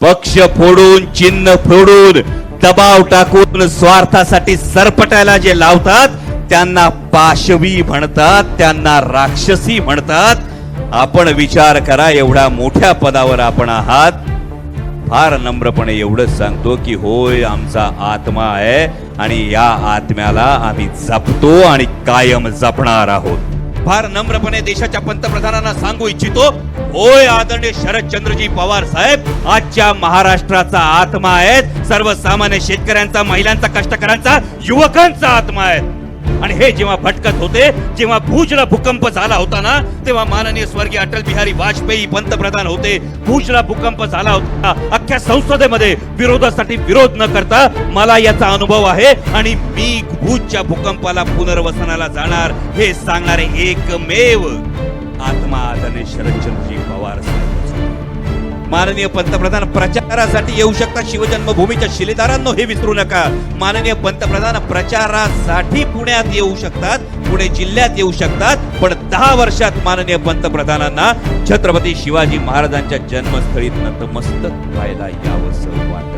पक्ष फोडून चिन्ह फोडून दबाव टाकून स्वार्थासाठी सरपटायला जे लावतात त्यांना पाशवी म्हणतात त्यांना राक्षसी म्हणतात. आपण विचार करा एवढ्या मोठ्या पदावर आपण आहात. फार नम्रपणे एवढंच सांगतो की होय आमचा आत्मा आहे आणि या आत्म्याला आम्ही जपतो आणि कायम जपणार आहोत. फार नम्रपणे देशाच्या पंतप्रधानांना सांगू इच्छितो होय आदरणीय शरदचंद्रजी पवार साहेब आजच्या महाराष्ट्राचा आत्मा आहेत. सर्वसामान्य शेतकऱ्यांचा महिलांचा कष्टकऱ्यांचा युवकांचा आत्मा आहे आणि हे जेव्हा भटकत होते जेव्हा भुजला भूकंप झाला होता ना तेव्हा माननीय स्वर्गीय अटल बिहारी वाजपेयी पंतप्रधान होते. भुजला भूकंप झाला होता. अख्ख्या संसदेमध्ये विरोधासाठी विरोध न करता मला याचा अनुभव आहे आणि मी भूजच्या भूकंपाला पुनर्वसनाला जाणार. हे सांगणारे एकमेव आत्मा आदरणीय शरदचंद्रजी पवार साहेब. माननीय पंतप्रधान प्रचारासाठी येऊ शकतात शिवजन्मभूमीच्या शिलेदारांनो हे विसरू नका. माननीय पंतप्रधान प्रचारासाठी पुण्यात येऊ शकतात पुणे जिल्ह्यात येऊ शकतात. पण दहा वर्षात माननीय पंतप्रधानांना छत्रपती शिवाजी महाराजांच्या जन्मस्थळी नतमस्तक व्हायला यावंसं वाटत.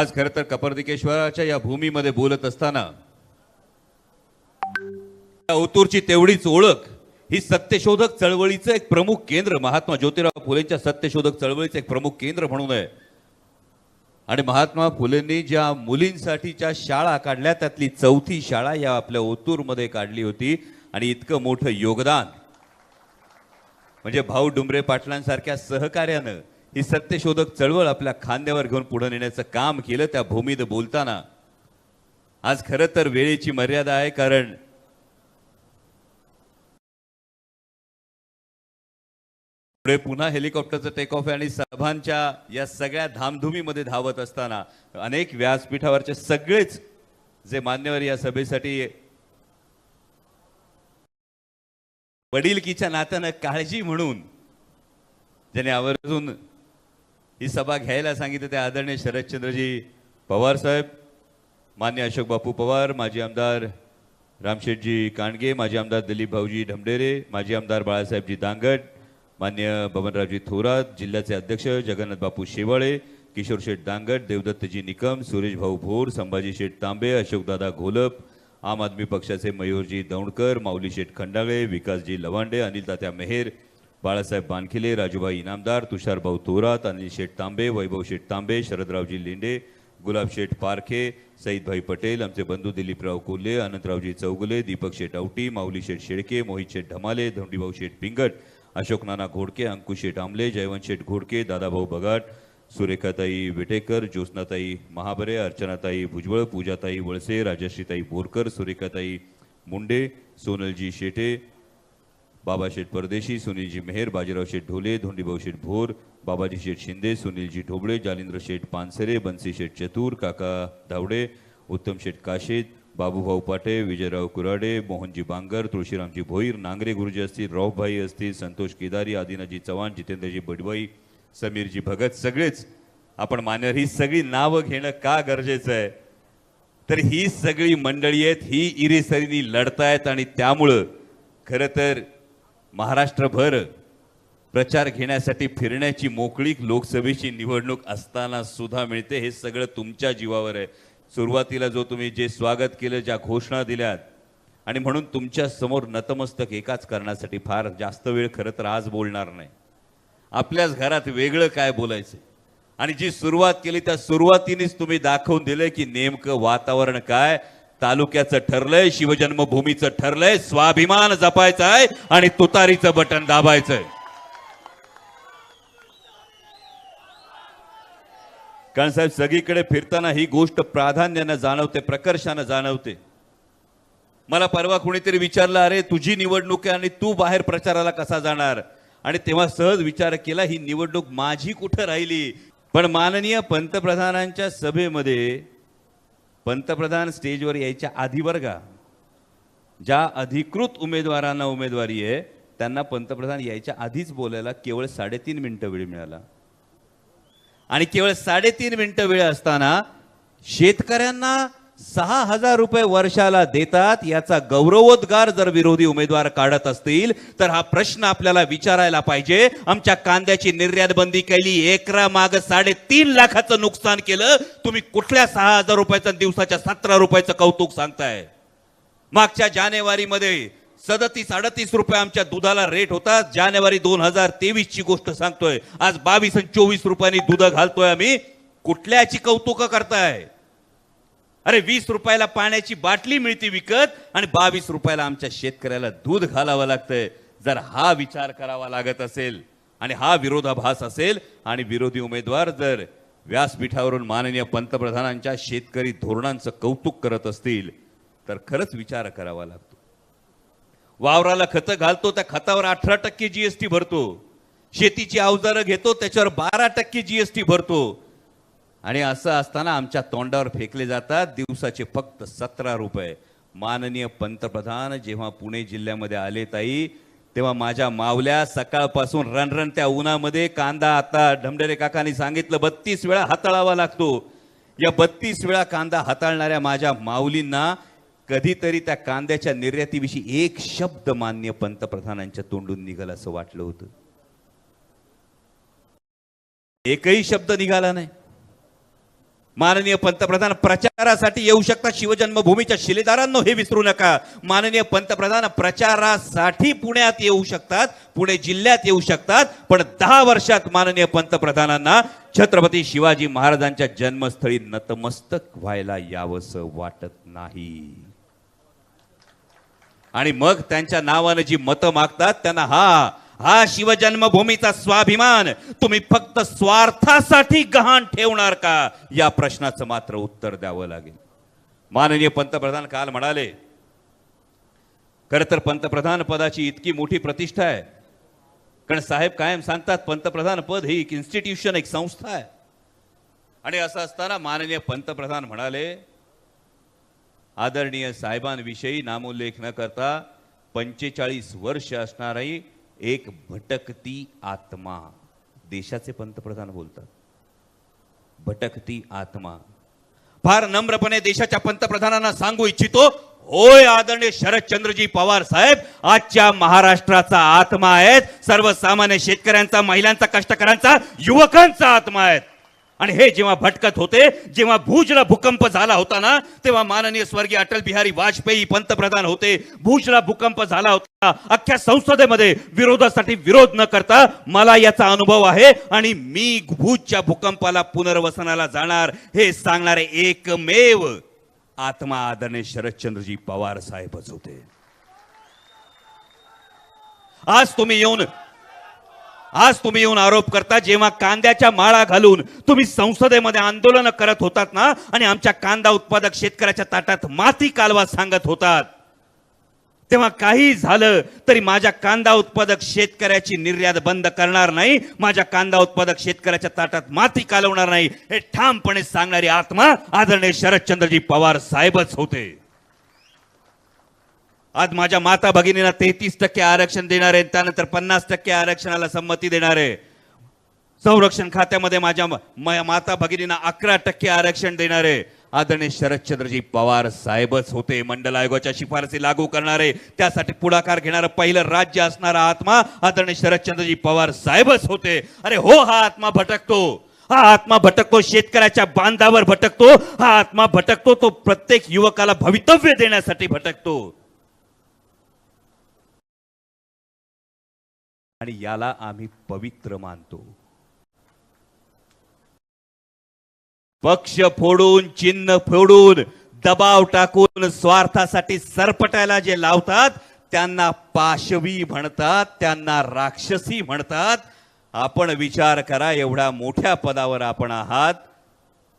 आज खरं तर कपर्दिकेश्वराच्या या भूमीमध्ये बोलत असताना या ओतूरची तेवढीच ओळख ही सत्यशोधक चळवळीचं एक प्रमुख केंद्र. महात्मा ज्योतिराव फुलेंच्या सत्यशोधक चळवळीचं एक प्रमुख केंद्र म्हणून आहे आणि महात्मा फुलेंनी ज्या मुलींसाठीच्या शाळा काढल्या त्यातली चौथी शाळा या आपल्या ओतूरमध्ये काढली होती आणि इतकं मोठं योगदान. म्हणजे भाऊ डुंबरे पाटलांसारख्या सहकार्यानं ही सत्यशोधक चळवळ आपल्या खांद्यावर घेऊन पुढे नेण्याचं काम केलं त्या भूमीत बोलताना. आज खरं तर वेळेची मर्यादा आहे कारण पुढे पुन्हा हेलिकॉप्टरचं टेक ऑफ आहे आणि सभांच्या या सगळ्या धामधुमीमध्ये धावत असताना अनेक व्यासपीठावरचे सगळेच जे मान्यवर या सभेसाठी वडीलकीच्या नात्यानं काळजी म्हणून ज्याने आवर्जून ही सभा घ्यायला सांगितलं ते आदरणीय शरदचंद्रजी पवार साहेब मान्य अशोक बापू पवार माजी आमदार रामशेठजी कांडगे माजी आमदार दिलीप भाऊजी ढमडेरे माजी आमदार बाळासाहेबजी दांगट मान्य बबनरावजी थोरात जिल्ह्याचे अध्यक्ष जगन्नाथ बापू शेवाळे किशोर शेठ दांगट देवदत्तजी निकम सुरेश भाऊ भोर संभाजी शेठ तांबे अशोकदादा घोलप आम आदमी पक्षाचे मयूरजी दौंडकर माऊली शेठ खंडाळे विकासजी लवांडे अनिल तात्या मेहेर बाळासाहेब बानखिले राजूभाई इनामदार तुषारभाऊ थोरात अनिल शेठ तांबे वैभव शेठ तांबे शरदरावजी लेंडे गुलाब शेठ पारखे सईदभाई पटेल आमचे बंधू दिलीपराव कोल्हे अनंतरावजी चौगुले दीपक शेठ औटी माऊली शेठ शेळके मोहित शेठ ढमाले धोंडीभाऊ शेठ पिंगट अशोक नाना घोडके अंकुश शेठ आमले जयवंत शेठ घोडके दादाभाऊ बगाट सुरेखाताई विटेकर ज्योत्नाताई महाबरे अर्चनाताई भुजबळ पूजाताई वळसे राजश्रीताई बोरकर सुरेखाताई मुंडे सोनलजी शेटे बाबा शेठ परदेशी सुनीलजी मेहेर बाजीराव शेठ ढोले धोंडीभाऊ शेठ भोर बाबाजी शेठ शिंदे सुनीलजी ढोबळे जालिंद्र शेठ पानसरे बन्सी शेठ चतुर काका धावडे उत्तम शेठ काशेत बाबूभाऊ पाटे विजयराव कुराडे मोहनजी बांगर तुळशीरामजी भोईर नांगरे गुरुजी असतील रावभाई असतील संतोष केदारी आदिनाजी चव्हाण जितेंद्रजी बडबाई समीरजी भगत सगळेच. आपण मान्यवर ही सगळी नावं घेणं का गरजेचं आहे? तर ही सगळी मंडळी आहेत ही इरेसरीनी लढतायत आणि त्यामुळं खरं तर महाराष्ट्रभर प्रचार घेण्यासाठी फिरण्याची मोकळीक लोकसभेची निवडणूक असताना सुद्धा मिळते. हे सगळं तुमच्या जीवावर आहे. सुरुवातीला जो तुम्ही जे स्वागत केलं ज्या घोषणा दिल्यात आणि म्हणून तुमच्यासमोर नतमस्तक एकाच करण्यासाठी फार जास्त वेळ खरं तर आज बोलणार नाही. आपल्याच घरात वेगळं काय बोलायचं? आणि जी सुरुवात केली त्या सुरुवातीनेच तुम्ही दाखवून दिलंय की नेमकं वातावरण काय तालुक्याचं ठरलंय शिवजन्मभूमीचं ठरलंय स्वाभिमान जपायचा आहे आणि तुतारीचं बटन दाबायचंय. कारण साहेब सगळीकडे फिरताना ही गोष्ट प्राधान्यानं जाणवते प्रकर्षानं जाणवते. मला परवा कुणीतरी विचारलं अरे तुझी निवडणूक आहे आणि तू बाहेर प्रचाराला कसा जाणार? आणि तेव्हा सहज विचार केला ही निवडणूक माझी कुठं राहिली? पण माननीय पंतप्रधानांच्या सभेमध्ये पंतप्रधान स्टेजवर यायच्या आधी बरं का ज्या अधिकृत उमेदवारांना उमेदवारी आहे त्यांना पंतप्रधान यायच्या आधीच बोलायला केवळ साडेतीन मिनिटं वेळ मिळाला. आणि केवळ साडेतीन मिनिटं वेळ असताना शेतकऱ्यांना सहा हजार रुपये वर्षाला देतात याचा गौरवोद्गार जर विरोधी उमेदवार काढत असतील तर हा प्रश्न आपल्याला विचारायला पाहिजे. आमच्या कांद्याची निर्यात बंदी केली एकरा माग साडेतीन लाखाचं नुकसान केलं. तुम्ही कुठल्या सहा हजार रुपयाचं दिवसाच्या सतरा रुपयाचं कौतुक सांगताय? मागच्या जानेवारीमध्ये सदतीस अडतीस रुपये आमच्या दुधाला रेट होता. जानेवारी दोन हजार तेवीस ची गोष्ट सांगतोय. आज बावीस आणि चोवीस रुपयांनी दूध घालतोय आम्ही. कुठल्याची कौतुक करताय? अरे वीस रुपयाला पाण्याची बाटली मिळते विकत आणि बावीस रुपयाला आमच्या शेतकऱ्याला दूध घालावं लागतंय. जर हा विचार करावा लागत असेल आणि हा विरोधाभास असेल आणि विरोधी उमेदवार जर व्यासपीठावरून माननीय पंतप्रधानांच्या शेतकरी धोरणांचं कौतुक करत असतील तर खरंच विचार करावा लागतो. वावराला खतं घालतो त्या खतावर अठरा टक्के जीएसटी भरतो. शेतीची अवजारं घेतो त्याच्यावर बारा टक्के जीएसटी भरतो. आणि असं असताना आमच्या तोंडावर फेकले जातात. दिवसाचे फक्त सतरा रुपये. माननीय पंतप्रधान जेव्हा पुणे जिल्ह्यामध्ये आले ताई तेव्हा माझ्या मावल्या सकाळपासून रणरण त्या उन्हामध्ये कांदा आता ढमढेरे काकांनी सांगितलं बत्तीस वेळा हाताळावा लागतो. या बत्तीस वेळा कांदा हाताळणाऱ्या माझ्या माऊलींना कधीतरी त्या कांद्याच्या निर्यातीविषयी एक शब्द मान्य पंतप्रधानांच्या तोंडून निघाल असं वाटलं होतं. एकही शब्द निघाला नाही. माननीय पंतप्रधान प्रचारासाठी येऊ शकतात शिवजन्मभूमीच्या शिलेदारांनो हे विसरू नका. माननीय पंतप्रधान प्रचारासाठी पुण्यात येऊ शकतात पुणे जिल्ह्यात येऊ शकतात पण दहा वर्षात माननीय पंतप्रधानांना छत्रपती शिवाजी महाराजांच्या जन्मस्थळी नतमस्तक व्हायला यावंसं वाटत नाही. आणि मग त्यांच्या नावानं जी मतं मागतात त्यांना हा हा शिवजन्मभूमीचा स्वाभिमान तुम्ही फक्त स्वार्थासाठी गहाण ठेवणार का? या प्रश्नाचं मात्र उत्तर द्यावं लागेल. माननीय पंतप्रधान काल म्हणाले खरं तर पंतप्रधान पदाची इतकी मोठी प्रतिष्ठा आहे. कारण साहेब कायम सांगतात पंतप्रधान पद ही एक इन्स्टिट्यूशन एक संस्था आहे. आणि असं असताना माननीय पंतप्रधान म्हणाले आदरणीय साहेबांविषयी नामोल्लेख न करता पंचेचाळीस वर्ष असणारी एक भटकती आत्मा देशाचे पंतप्रधान बोलतात. भटकती आत्मा. फार नम्रपणे देशाच्या पंतप्रधानांना सांगू इच्छितो होय आदरणीय शरदचंद्रजी पवार साहेब आजच्या महाराष्ट्राचा आत्मा आहेत सर्वसामान्य शेतकऱ्यांचा महिलांचा कष्टकऱ्यांचा युवकांचा आत्मा आहेत. आणि हे जेव्हा भटकत होते जेव्हा भुजला भूकंप झाला होता ना तेव्हा माननीय स्वर्गीय अटल बिहारी वाजपेयी पंतप्रधान होते. भुजला भूकंप झाला होता. अख्ख्या संसदेमध्ये विरोधासाठी विरोध न करता मला याचा अनुभव आहे आणि मी भुजच्या भूकंपाला पुनर्वसनाला जाणार हे सांगणारे एकमेव आत्मा आदरणीय शरदचंद्रजी पवार साहेबच होते. आज तुम्ही येऊन आज तुम्ही येऊन आरोप करता जेव्हा कांद्याच्या माळा घालून तुम्ही संसदेमध्ये आंदोलन करत होतात ना आणि आमच्या कांदा उत्पादक शेतकऱ्याच्या ताटात माती कालवा सांगत होतात. तेव्हा काही झालं तरी माझ्या कांदा उत्पादक शेतकऱ्याची निर्यात बंद करणार नाही माझ्या कांदा उत्पादक शेतकऱ्याच्या ताटात माती कालवणार नाही हे ठामपणे सांगणारी आत्मा आदरणीय शरदचंद्रजी पवार साहेबच होते. आज माझ्या माता भगिनींना तेहतीस टक्के आरक्षण देणार आहे त्यानंतर पन्नास टक्के आरक्षणाला संमती देणार. आहे संरक्षण खात्यामध्ये माझ्या माता भगिनींना अकरा टक्के आरक्षण देणार आहे आदरणीय शरदचंद्रजी पवार साहेबच होते. मंडल आयोगाच्या शिफारसी लागू करणारे. त्यासाठी पुढाकार घेणारं पहिलं राज्य असणारा आत्मा आदरणीय शरदचंद्रजी पवार साहेबच होते. अरे हो हा आत्मा भटकतो. हा आत्मा भटकतो शेतकऱ्याच्या बांधावर भटकतो. हा आत्मा भटकतो तो प्रत्येक युवकाला भवितव्य देण्यासाठी भटकतो. आणि याला आम्ही पवित्र मानतो. पक्ष फोडून चिन्ह फोडून दबाव टाकून स्वार्थासाठी सरपटायला जे लावतात त्यांना पाशवी म्हणतात त्यांना राक्षसी म्हणतात. आपण विचार करा एवढ्या मोठ्या पदावर आपण आहात.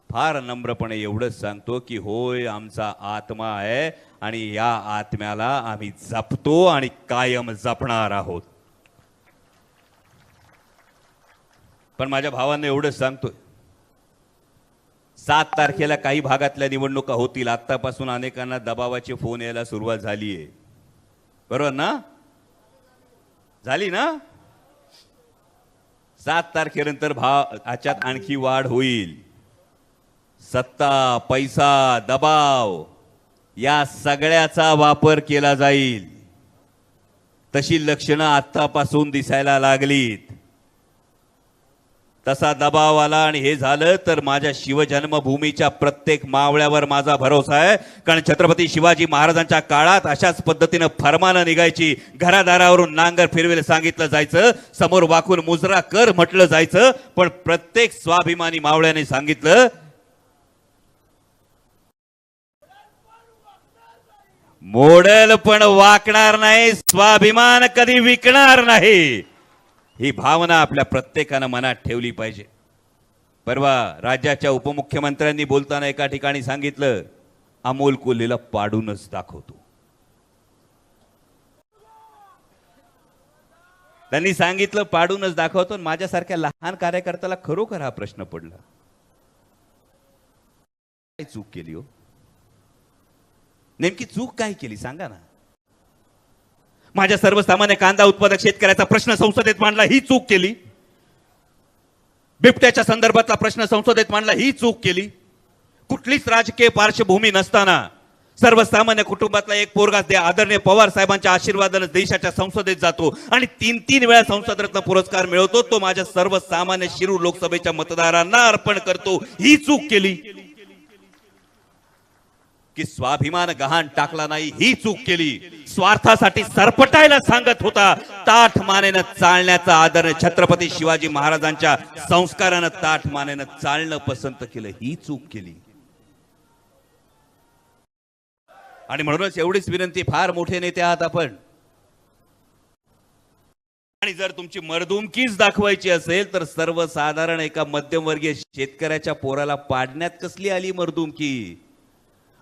फार नम्रपणे एवढंच सांगतो की होय आमचा आत्मा आहे आणि या आत्म्याला आम्ही जपतो आणि कायम जपणार आहोत. पण माझ्या भावांना एवढंच सांगतोय. सात तारखेला काही भागातल्या निवडणुका होतील. आतापासून अनेकांना दबावाचे फोन यायला सुरुवात झाली आहे बरोबर ना? झाली ना? सात तारखेनंतर भाव याच्यात आणखी वाढ होईल. सत्ता पैसा दबाव या सगळ्याचा वापर केला जाईल. तशी लक्षणं आत्तापासून दिसायला लागलीत. तसा दबाव आला आणि हे झालं तर माझ्या शिवजन्मभूमीच्या प्रत्येक मावळ्यावर माझा भरोसा आहे. कारण छत्रपती शिवाजी महाराजांच्या काळात अशाच पद्धतीनं फरमानं निघायची घरादारावरून नांगर फिरवेल सांगितलं जायचं समोर वाकून मुजरा कर म्हटलं जायचं पण प्रत्येक स्वाभिमानी मावळ्याने सांगितलं मोडल पण वाकणार नाही स्वाभिमान कधी विकणार नाही. ही भावना आपल्या प्रत्येकानं मनात ठेवली पाहिजे. परवा राज्याच्या उपमुख्यमंत्र्यांनी बोलताना एका ठिकाणी सांगितलं अमोल कोल्हेला पाडूनच दाखवतो. त्यांनी सांगितलं पाडूनच दाखवतो. आणि माझ्यासारख्या लहान कार्यकर्त्याला खरोखर हा प्रश्न पडला. काय चूक केली हो? नेमकी चूक काय केली? सांगा ना. माझ्या सर्वसामान्य कांदा उत्पादक शेतकऱ्याचा प्रश्न संसदेत मांडला ही चूक केली. बिबट्याच्या संदर्भातला प्रश्न संसदेत मांडला ही चूक केली. कुठलीच राजकीय पार्श्वभूमी नसताना सर्वसामान्य कुटुंबातला एक पोरगा ते आदरणीय पवार साहेबांच्या आशीर्वादानं देशाच्या संसदेत जातो आणि तीन तीन वेळा संसदरत्न पुरस्कार मिळवतो तो माझ्या सर्वसामान्य शिरूर लोकसभेच्या मतदारांना अर्पण करतो. ही चूक केली. की स्वाभिमान गहाण टाकला नाही ही चूक केली. स्वार्थासाठी सरपटायला सांगत होता ताठ मानेनं चालण्याचा आदर छत्रपती शिवाजी महाराजांच्या संस्कारानं ताठ मानेनं चालणं पसंत केलं ही चूक केली. आणि म्हणूनच एवढीच विनंती फार मोठे नेते आहात आपण. आणि जर तुमची मर्दुमकीच दाखवायची असेल तर सर्वसाधारण एका मध्यमवर्गीय शेतकऱ्याच्या पोराला पाडण्यात कसली आली मर्दुमकी?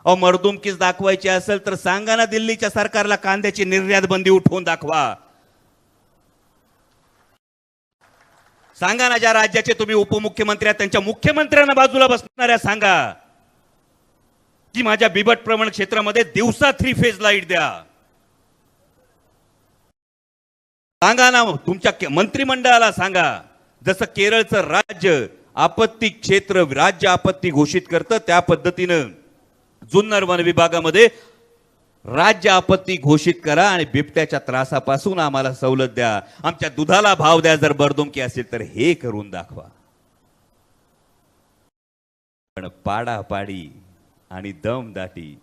अहो मर्दुमकीच दाखवायची असेल तर सांगा ना दिल्लीच्या सरकारला कांद्याची निर्यात बंदी उठवून दाखवा. सांगा ना ज्या राज्याचे तुम्ही उपमुख्यमंत्री आहात त्यांच्या मुख्यमंत्र्यांना बाजूला बसणाऱ्या सांगा. की माझ्या बिबट प्रमाण क्षेत्रामध्ये दिवसा थ्री फेज लाइट द्या. सांगा ना तुमच्या मंत्रिमंडळाला सांगा. जसं केरळचं राज्य आपत्ती क्षेत्र राज्य आपत्ती घोषित करतं त्या पद्धतीनं. जुन्नर वन विभागामध्ये राज्य आपत्ती घोषित करा आणि बिबट्याच्या त्रासापासून आम्हाला सवलत द्या. आमच्या दुधाला भाव द्या जर बरदुमकी असेल तर हे करून दाखवा. पण पाडापाडी आणि दमदाटी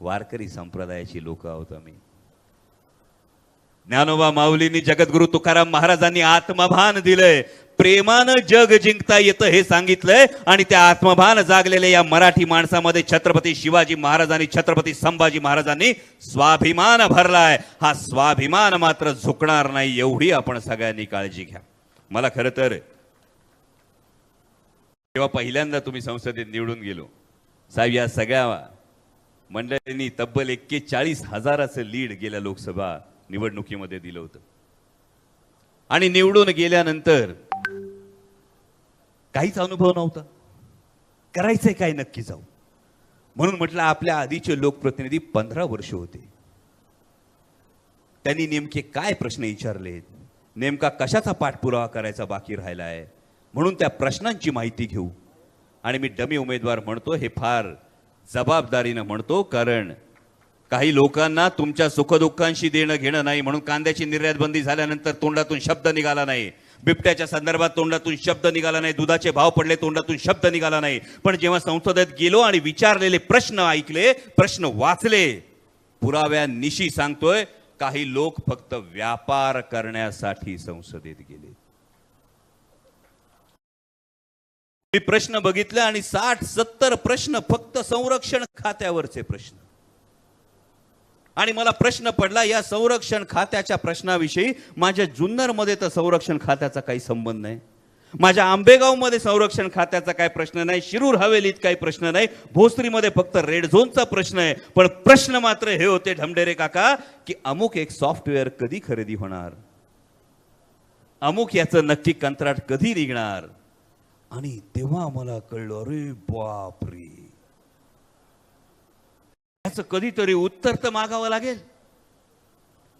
वारकरी संप्रदायाची लोक आहोत आम्ही. ज्ञानोबा माऊलींनी जगद्गुरु तुकाराम महाराजांनी आत्मभान दिलंय. प्रेमानं जग जिंकता येतं हे सांगितलंय आणि त्या आत्मभान जागलेल्या या मराठी माणसामध्ये छत्रपती शिवाजी महाराजांनी छत्रपती संभाजी महाराजांनी स्वाभिमान भरलाय. हा स्वाभिमान मात्र झुकणार नाही एवढी आपण सगळ्यांनी काळजी घ्या. मला खरं तर जेव्हा पहिल्यांदा तुम्ही संसदेत निवडून गेलो साहेब या सगळ्या मंडळींनी तब्बल एक्केचाळीस हजाराचं लीड गेल्या लोकसभा निवडणुकीमध्ये दिलं होतं. आणि निवडून गेल्यानंतर काहीच अनुभव नव्हता. करायचंय काय नक्की जाऊ म्हणून म्हटलं आपल्या आधीचे लोकप्रतिनिधी पंधरा वर्ष होते. त्यांनी नेमके काय प्रश्न विचारलेत? नेमका कशाचा पाठपुरावा करायचा बाकी राहिला आहे म्हणून त्या प्रश्नांची माहिती घेऊ. आणि मी डमी उमेदवार म्हणतो हे फार जबाबदारीनं म्हणतो कारण काही लोकांना तुमच्या सुखदुःखांशी देणं घेणं नाही म्हणून कांद्याची निर्यात बंदी झाल्यानंतर तोंडातून शब्द निघाला नाही. बिबट्याच्या संदर्भात तोंडातून शब्द निघाला नाही. दुधाचे भाव पडले तोंडातून शब्द निघाला नाही. पण जेव्हा संसदेत गेलो आणि विचारलेले प्रश्न ऐकले प्रश्न वाचले पुराव्या निशी सांगतोय काही लोक फक्त व्यापार करण्यासाठी संसदेत गेले. मी प्रश्न बघितले आणि साठ सत्तर प्रश्न फक्त संरक्षण खात्यावरचे प्रश्न. आणि मला प्रश्न पडला या संरक्षण खात्याच्या प्रश्नाविषयी माझ्या जुन्नरमध्ये तर संरक्षण खात्याचा काही संबंध नाही. माझ्या आंबेगावमध्ये संरक्षण खात्याचा काही प्रश्न नाही शिरूर हवेलीत काही प्रश्न नाही भोसरीमध्ये फक्त रेड झोनचा प्रश्न आहे. पण प्रश्न मात्र हे होते ढमडेरे काका की अमुक एक सॉफ्टवेअर कधी खरेदी होणार? अमुक याचं नक्की कंत्राट कधी निघणार? आणि तेव्हा मला कळलं अरे बापरे! याचं कधीतरी उत्तर तर मागावं लागेल.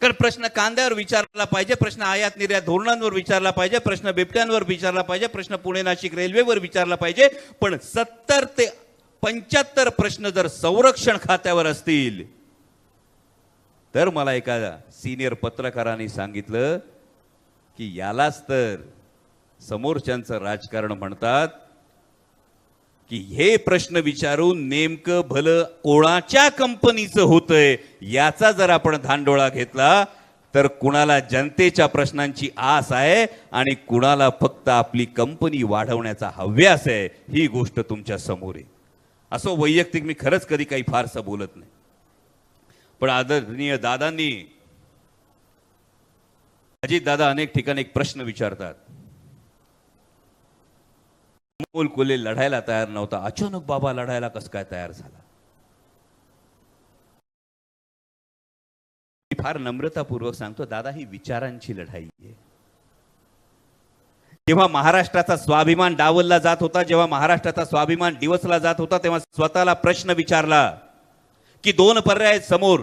कारण प्रश्न कांद्यावर विचारला पाहिजे प्रश्न आयात निर्यात धोरणांवर विचारला पाहिजे प्रश्न बिबट्यांवर विचारला पाहिजे प्रश्न पुणे नाशिक रेल्वेवर विचारला पाहिजे. पण सत्तर ते पंच्याहत्तर प्रश्न जर संरक्षण खात्यावर असतील तर मला एका सिनियर पत्रकाराने सांगितलं की यालाच तर समोरच्यांचं राजकारण म्हणतात की हे प्रश्न विचारून नेमकं भलं कोणाच्या कंपनीचं होतंय याचा जर आपण धांडोळा घेतला तर कुणाला जनतेच्या प्रश्नांची आस आहे आणि कुणाला फक्त आपली कंपनी वाढवण्याचा हव्यास आहे ही गोष्ट तुमच्यासमोर आहे. असं वैयक्तिक मी खरंच कधी काही फारसं बोलत नाही. पण आदरणीय दादांनी अजित दादा अनेक ठिकाणी एक प्रश्न विचारतात. अमोल लढायला तयार नव्हता. अचानक बाबा लढायला कसं काय तयार झाला? मी फार नम्रतापूर्वक सांगतो दादा ही विचारांची लढाई आहे. जेव्हा महाराष्ट्राचा स्वाभिमान डावलला जात होता जेव्हा महाराष्ट्राचा स्वाभिमान दिवसला जात होता तेव्हा स्वतःला प्रश्न विचारला की दोन पर्याय आहेत समोर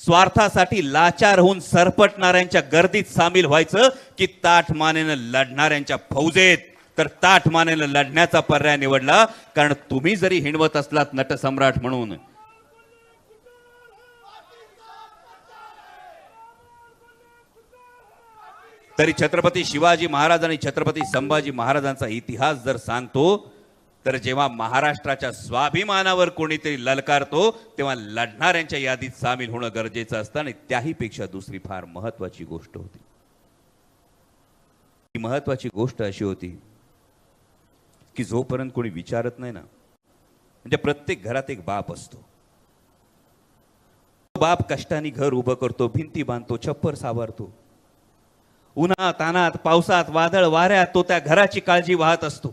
स्वार्थासाठी लाचार होऊन सरपटणाऱ्यांच्या गर्दीत सामील व्हायचं की ताठ मानेनं लढणाऱ्यांच्या फौजेत? तर ताठ मानेला लढण्याचा पर्याय निवडला. कारण तुम्ही जरी हिणवत असलात नटसम्राट म्हणून. तरी छत्रपती शिवाजी महाराज आणि छत्रपती संभाजी महाराजांचा इतिहास जर सांगतो तर जेव्हा महाराष्ट्राच्या स्वाभिमानावर कोणीतरी ललकारतो तेव्हा लढणाऱ्यांच्या यादीत सामील होणं गरजेचं असतं आणि त्याही पेक्षा दुसरी फार महत्वाची गोष्ट होती. ही महत्वाची गोष्ट अशी होती की जोपर्यंत कोणी विचारत नाही ना म्हणजे प्रत्येक घरात एक बाप असतो. बाप कष्टाने घर उभं करतो भिंती बांधतो छप्पर सावरतो. उन्हात तानात पावसात वादळ वाऱ्यात तो त्या घराची काळजी वाहत असतो.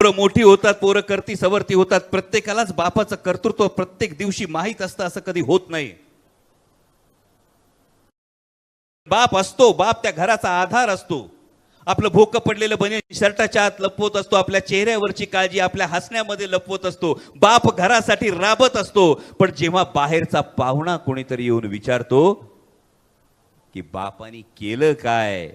पोरं मोठी होतात पोरं करती सवरती होतात प्रत्येकालाच बापाचं कर्तृत्व प्रत्येक दिवशी माहीत असतं असं कधी होत नाही. बाप असतो बाप त्या घराचा आधार असतो. आपलं भोकं पडलेलं बने शर्टाच्या आत लपवत असतो आपल्या चेहऱ्यावरची काळजी आपल्या हसण्यामध्ये लपवत असतो बाप घरासाठी राबत असतो. पण जेव्हा बाहेरचा पाहुणा कोणीतरी येऊन विचारतो की बापानी केलं काय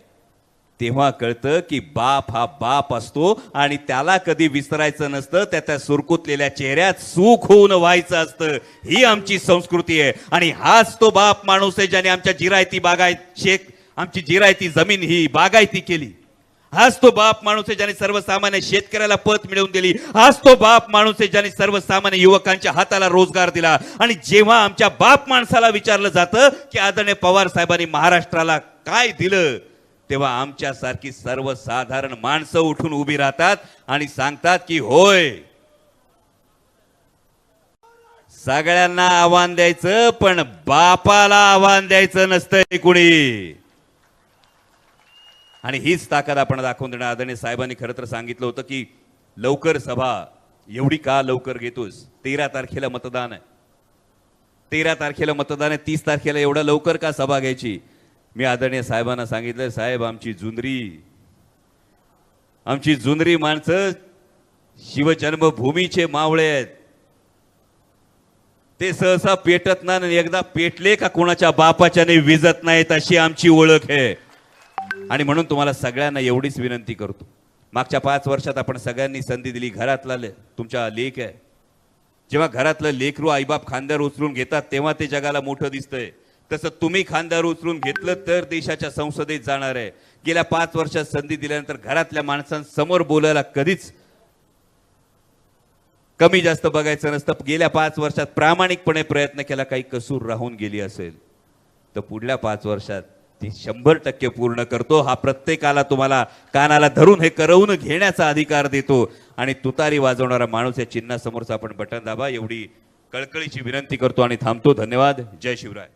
तेव्हा कळतं की बाप हा बाप असतो आणि त्याला कधी विसरायचं नसतं त्या त्या सुरकुतलेल्या चेहऱ्यात सुख होऊन व्हायचं असतं. ही आमची संस्कृती आहे. आणि हाच तो बाप माणूस आहे ज्याने आमच्या जिरायती बागायत शेख आमची जिरायती जमीन ही बागायती केली. आज तो बाप माणूस आहे ज्याने सर्वसामान्य शेतकऱ्याला पत मिळवून दिली. आज तो बाप माणूस आहे ज्याने सर्वसामान्य युवकांच्या हाताला रोजगार दिला. आणि जेव्हा आमच्या बाप माणसाला विचारलं जातं की आदरणीय पवार साहेबांनी महाराष्ट्राला काय दिलं तेव्हा आमच्यासारखी सर्वसाधारण माणसं उठून उभी राहतात आणि सांगतात की होय सगळ्यांना आव्हान द्यायचं पण बापाला आव्हान द्यायचं नसतंय कुणी. आणि हीच ताकद आपण दाखवून देणार. आदरणीय साहेबांनी खरं तर सांगितलं होतं की लवकर सभा एवढी का लवकर घेतोस? तेरा तारखेला मतदान आहे. तेरा तारखेला मतदान आहे तीस तारखेला एवढा लवकर का सभा घ्यायची? मी आदरणीय साहेबांना सांगितलं साहेब आमची जुनरी आमची जुनरी माणसं शिवजन्मभूमीचे मावळे आहेत. ते सहसा पेटत नाही एकदा पेटले का कोणाच्या बापाच्याने विजत नाहीत अशी आमची ओळख आहे. आणि म्हणून तुम्हाला सगळ्यांना एवढीच विनंती करतो. मागच्या पाच वर्षात आपण सगळ्यांनी संधी दिली घरातला ले- तुमच्या लेख आहे. जेव्हा घरातलं लेखरू आईबाप खांद्यावर उचलून घेतात तेव्हा ते जगाला मोठं दिसतंय. तसं तुम्ही खांद्यावर उचलून घेतलं तर देशाच्या संसदेत जाणार आहे. गेल्या पाच वर्षात संधी दिल्यानंतर घरातल्या माणसांसमोर बोलायला कधीच कमी जास्त बघायचं नसतं. गेल्या पाच वर्षात प्रामाणिकपणे प्रयत्न केला काही कसूर राहून गेली असेल. तर पुढल्या पाच वर्षात ते शंभर टक्के पूर्ण करतो. हा प्रत्येकाला तुम्हाला कानाला धरून हे करवून घेण्याचा अधिकार देतो. आणि तुतारी वाजवणारा माणूस या चिन्हासमोरचा आपण बटन दाबा. एवढी कळकळीची विनंती करतो आणि थांबतो. धन्यवाद. जय शिवराय.